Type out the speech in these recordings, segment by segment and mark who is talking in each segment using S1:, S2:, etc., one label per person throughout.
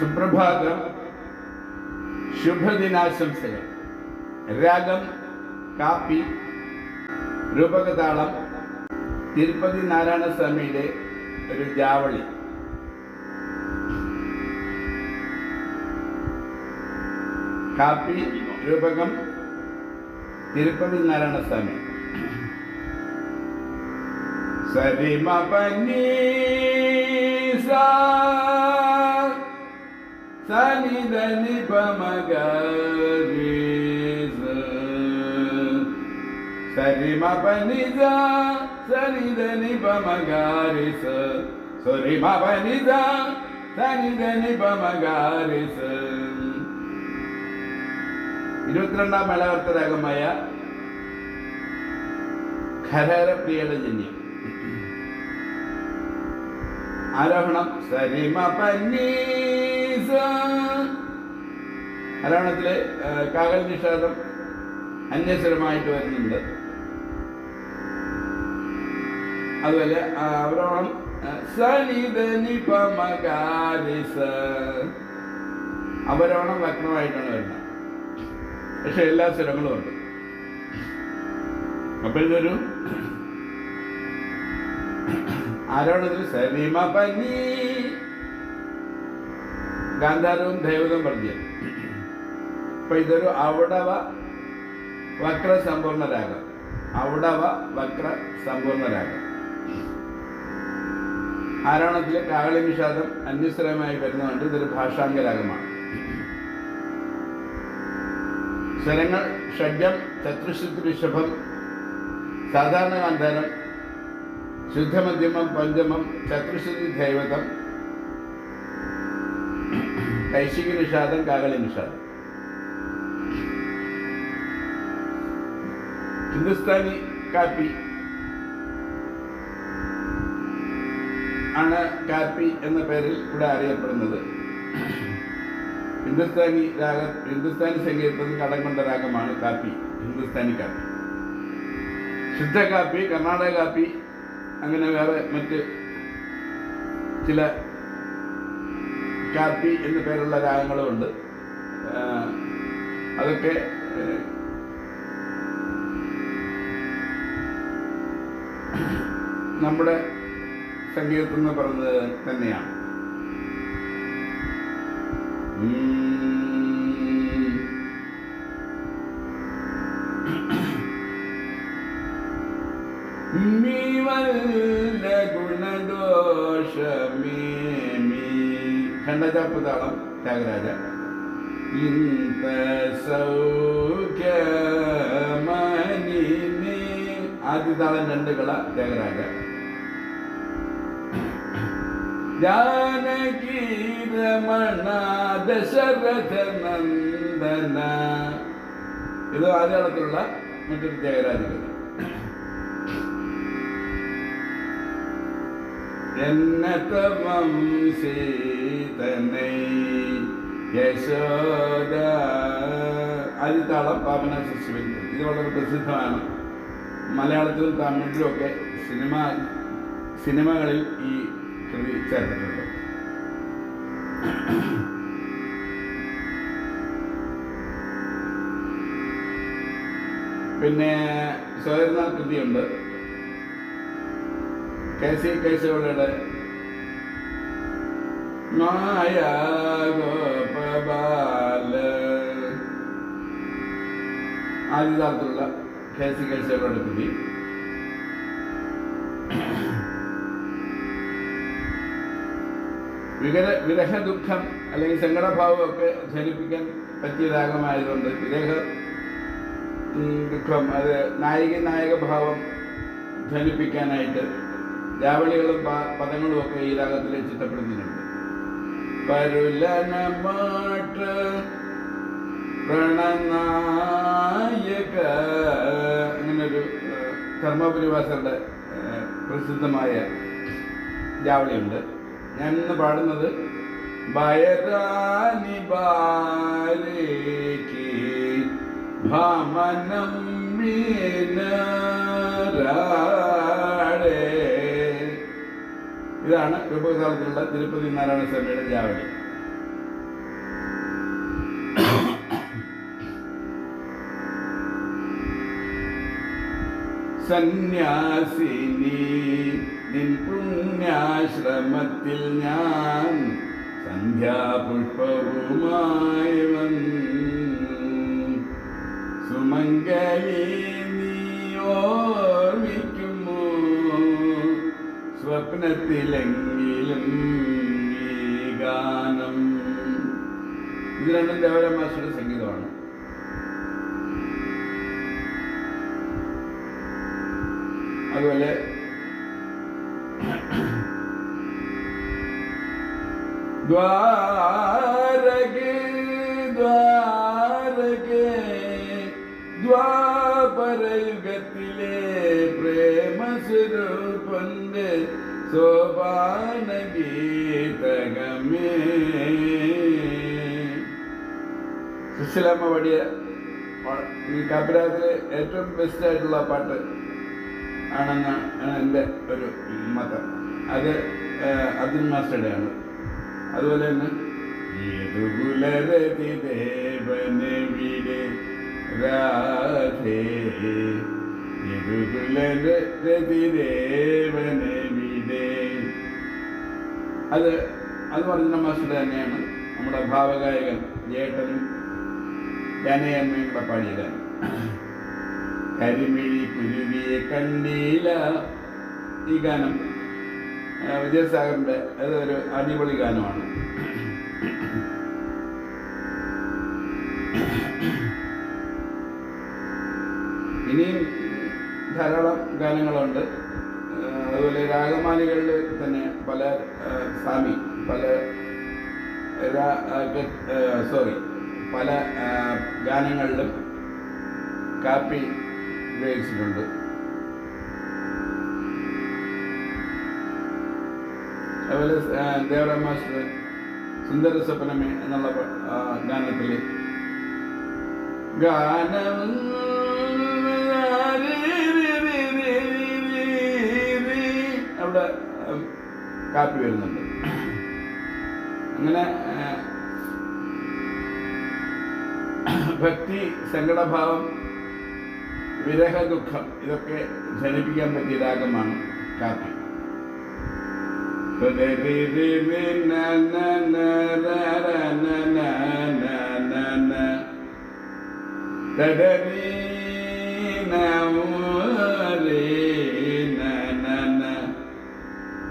S1: സുപ്രഭാതം. ശുഭദിനാശംസകൾ. രാഗം കാപ്പി രൂപകതാളം തിരുപ്പതി നാരായണസ്വാമിയുടെ ഒരു ജാവളി. കാപ്പി രൂപകം തിരുപ്പതി നാരായണസ്വാമി. സരിമ പനി സാ സനി ധനി പമഗരി സരിമ പനി സാ സനി ധനി പമഗരി സരിമ പനി സാ സനി ധനി പമഗരി ഇരുപത്തിരണ്ടാം മേളകർത്തരാഗമായ ഖരപ്രിയയുടെ ജന്യം. ആരോഹണം? സരിമ പന്നീസ ആരോഹണത്തിൽ ആ, കാകൽ നിഷാദം അന്യസ്വരമായിട്ട് വരുന്നുണ്ട് അതുപോലെ അവരോണം അവരോഹണം വക്രമായിട്ടാണ് വരുന്നത് പക്ഷെ എല്ലാ സ്വരങ്ങളും ഉണ്ട് അപ്പൊ ഇതൊരു ആരോണത്തിൽ സരിമ പനി ഗാന്ധാരവും ദേവതവും പറഞ്ഞു അപ്പൊ ഇതൊരു അവിടവ വക്ര സമ്പൂർണ രാഗം അവിടവ വക്ര സമ്പൂർണ രാഗം ആരോണത്തിലെ കാകളി നിഷാദം അന്യസ്വരമായി വരുന്നതുകൊണ്ട് ഇതൊരു ഭാഷാംഗ രാഗമാണ് സ്വരങ്ങൾ ഷഡ്യം ചതുശ്രുതി ഋഷഭം സാധാരണ ഗാന്ധാരം ശുദ്ധമധ്യമം പഞ്ചമം ചതുശ്രുതി ദൈവതം കൈശിക നിഷാദം കാകളി നിഷാദം. ഹിന്ദുസ്ഥാനി കാപ്പി ആണ് കാപ്പി എന്ന പേരിൽ ഇവിടെ അറിയപ്പെടുന്നത്. ഹിന്ദുസ്ഥാനി രാഗ ഹിന്ദുസ്ഥാനി സംഗീതത്തിൽ കടം കൊണ്ട രാഗമാണ് കാപ്പി ഹിന്ദുസ്ഥാനി കാപ്പി. ശുദ്ധ കാപ്പി കർണാടക കാപ്പി അങ്ങനെ വേറെ മറ്റ് ചില കാപ്പി എന്ന പേരുള്ള രാഗങ്ങളുമുണ്ട് അതൊക്കെ നമ്മുടെ സംഗീതത്തിൽ നിന്ന് പറഞ്ഞത് തന്നെയാണ് ഉം. നീ വല്ല ഗുണദോഷമേമി ഖണ്ഡജാപ്പ് താളം ത്യാഗരാജ. ഇന്ത സൗഖ്യമനി ആദ്യ താളം രണ്ട് കള ത്യാഗരാജ. ജാനകി രമണ ദശരഥ നന്ദന ഇത് ആദ്യാളത്തിലുള്ള മറ്റൊരു ത്യാഗരാജകൾ എന്നതമം സീതനൈ യശോദ ആദ്യത്താളം പാപന ശിശുവിൻ ഇത് വളരെ പ്രസിദ്ധമാണ്. മലയാളത്തിലും തമിഴിലും ഒക്കെ സിനിമ സിനിമകളിൽ ഈ കൃതി ചേർത്തിട്ടുണ്ട്. പിന്നെ സ്വയർനാൾ കൃതിയുണ്ട്. കെ സി കേശവളയുടെ മായാ ഗോപബാല ആദ്യകാലത്തുള്ള കെ സി കേസുകളുടെ വികര വിരഹ ദുഃഖം അല്ലെങ്കിൽ സങ്കടഭാവം ഒക്കെ ധ്വനിപ്പിക്കാൻ പറ്റിയ രാഗമായതുകൊണ്ട് വിരഹ ദുഃഖം അത് നായിക നായക ഭാവം ധനിപ്പിക്കാനായിട്ട് രാവളികളും പദങ്ങളും ഒക്കെ ഈ രാഗത്തിൽ ചിട്ടപ്പെടുത്തിയിട്ടുണ്ട് പരുലനമാട്ട് പ്രണനായക. അങ്ങനൊരു കർമ്മപുരിവാസരുടെ പ്രസിദ്ധമായ ജാവളിയുണ്ട്. ഞാൻ ഇന്ന് പാടുന്നത് ബയറാനി ബാലേക്ക് ഭാമനം മീനരാടേ ഇതാണ് രൂപകാലത്തിലുള്ള തിരുപ്പതി നാരായണ സ്വാമിയുടെ ജാവലി. സന്യാസിനി നിൻ പുണ്യാശ്രമത്തിൽ ഞാൻ സന്ധ്യാപുഷ്പവുമായി വന്നു. സുമംഗലി നീയോ സ്വപ്നത്തിലെങ്കിലും ഈ ഗാനം ഇത് രണ്ടും ദേവര മാസ്റ്ററുടെ സംഗീതമാണ്. അതുപോലെ ദ്വാരകേ ദ്വാരകേ ദ്വാപരയുഗത്തിലെ പ്രേമസ്വരൂപന്റെ സോപാന ഗീതകമേ സുശീലമ്മ പാടിയ ഈ കാപ്പിരാത്തിലെ ഏറ്റവും ബെസ്റ്റ് ആയിട്ടുള്ള പാട്ട് ആണെന്ന് ആണ് എന്റെ ഒരു മതം. അത് അതിൽ മാസ്റ്ററുടെ ആണ് അതുപോലെ തന്നെ ദേവനെ അത് അത് പറഞ്ഞ മാസ്റ്റർ തന്നെയാണ് നമ്മുടെ ഭാവഗായകൻ ജേട്ടനും ജനയമ്മയും കൂടെ പാടിയത്. കരിമിഴി കുരുവിയെ കണ്ടീല ഈ ഗാനം. വിജയസാഗറിന്റെ അത് ഒരു അടിപൊളി ഗാനമാണ്. ഇനിയും ധാരാളം ഗാനങ്ങളുണ്ട്. അതുപോലെ രാഗമാലികളിൽ തന്നെ പല സാമി പല സോറി പല ഗാനങ്ങളിലും കാപ്പി ഉപയോഗിച്ചിട്ടുണ്ട്. അതുപോലെ മാസ്റ്റർ സുന്ദര സ്വപ്നമേ എന്നുള്ള ഗാനത്തിൽ ഗാനം കാപ്പി വരുന്നുണ്ട്. അങ്ങനെ ആ, ഭക്തി സങ്കടഭാവം വിരഹ ദുഃഖം ഇതൊക്കെ ജനിപ്പിക്കാൻ പറ്റിയ രാഗമാണ് കാപ്പി.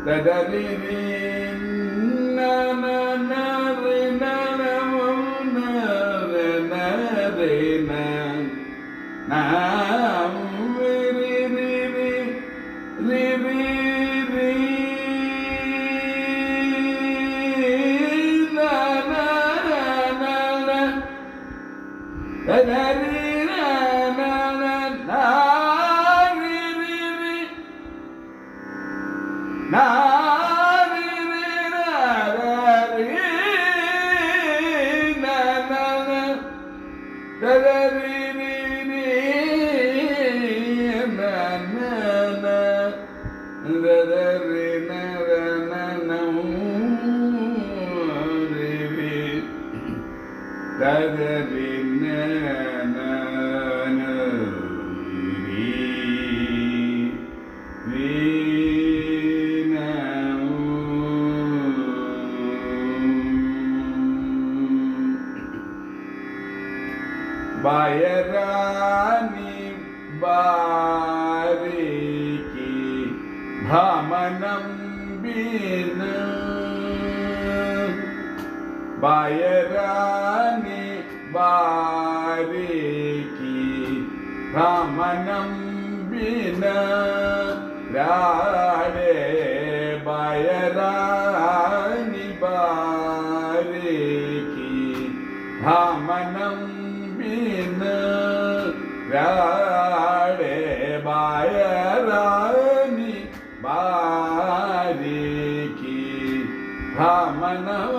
S1: تدريبي ബയറാനി ഭമനം ബിന ബയറാനി ബാരിക്ക് ഭമനം ബിന രാടേ ബയറാനി ബാരിക്ക് ഭമനം ബിന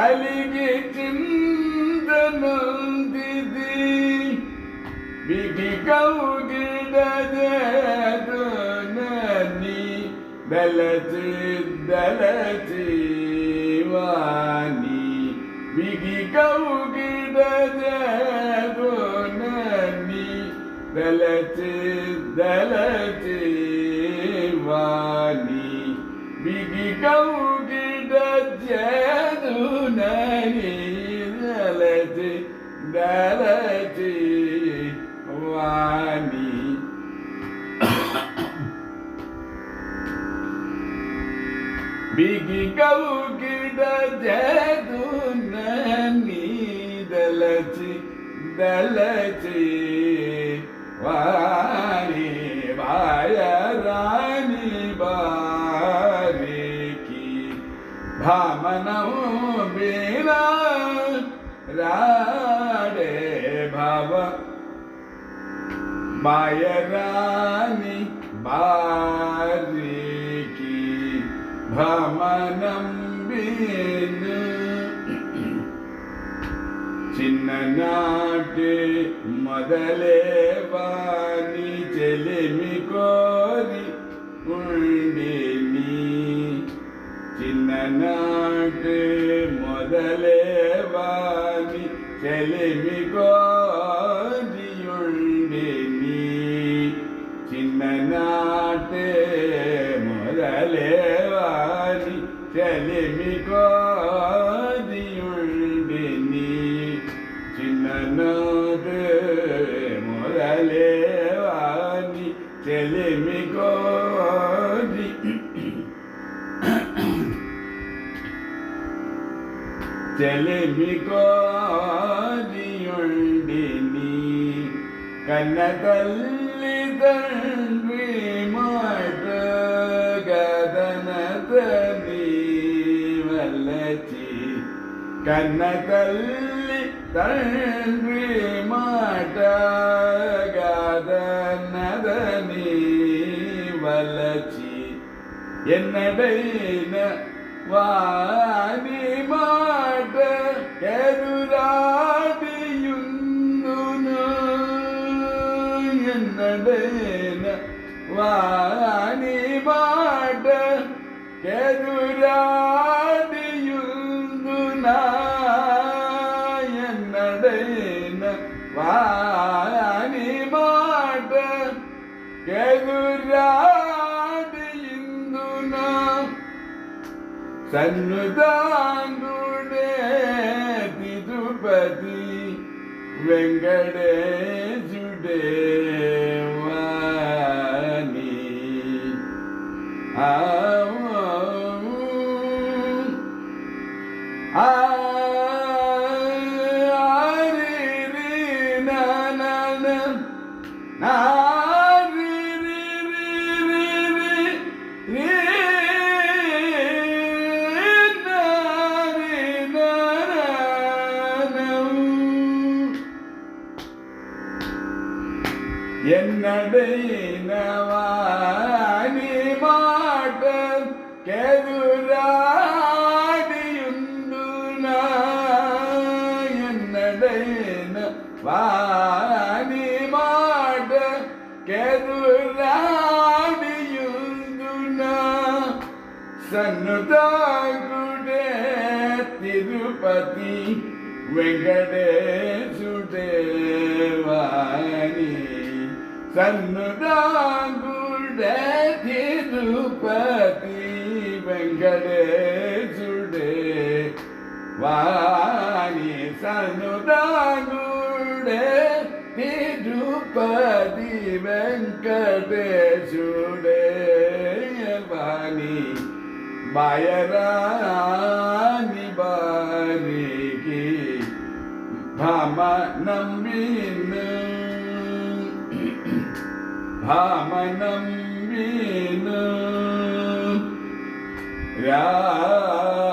S1: కలిగి చిందనందిది విధి కౌగిడదేని దళచి దళచి వాణి. విధి కౌగిడదేని దళచి దళచి వాణి. విధి కౌగిడ జయ بلدي وعمي بيجي جو كده جادونا دلتي دلتي وعلي يا راني باركي بامنو بنا راني బాయరాని బారికి భమనం బీను చిన్ననాటి మొదలే వాణి చెలిమి కోరి ఉండిని చిన్ననాటి మొదలే వాణి చెలిమి కోరి నాటే మొదలేవారి చలిమి కోదియుండిని చిన్ననాటే మొదలేవారి చలిమి కోది చలిమి కోదియుండిని కన్న తల్లి தன்றி மாட்டகதனதனி வல்லச்சி கண்ண தள்ளி தன்றி மாட்டகதனதனி வல்லச்சி என்னடை வாணி மா എന്നടേന വാണി പാട്ട കെതുരാതിയുന്നു എന്നടേന വാണി പാട്ട കെതുരാതിയുന്നു സന്നുതാനുടേ തിരുപതി വെങ്കടേ എന്നടൈനവാനി മാട്ട കെതുരാടിയുണ്ടു എന്നടൈന വാനി മാട്ട കെതുരാടിയുണ്ടു സന്നുതാകുടേ തിരുപതി വെങ്കടേശുദേവാനി തിരുപതി വെങ്കടേശുടെ വാണി സനുദാനുടെ തിരുപതി വെങ്കടേശുടെ വാണി ഭയരാണി ബാരിക്ക് ഭമ നമ്പിന്ന് Ah, my Yaa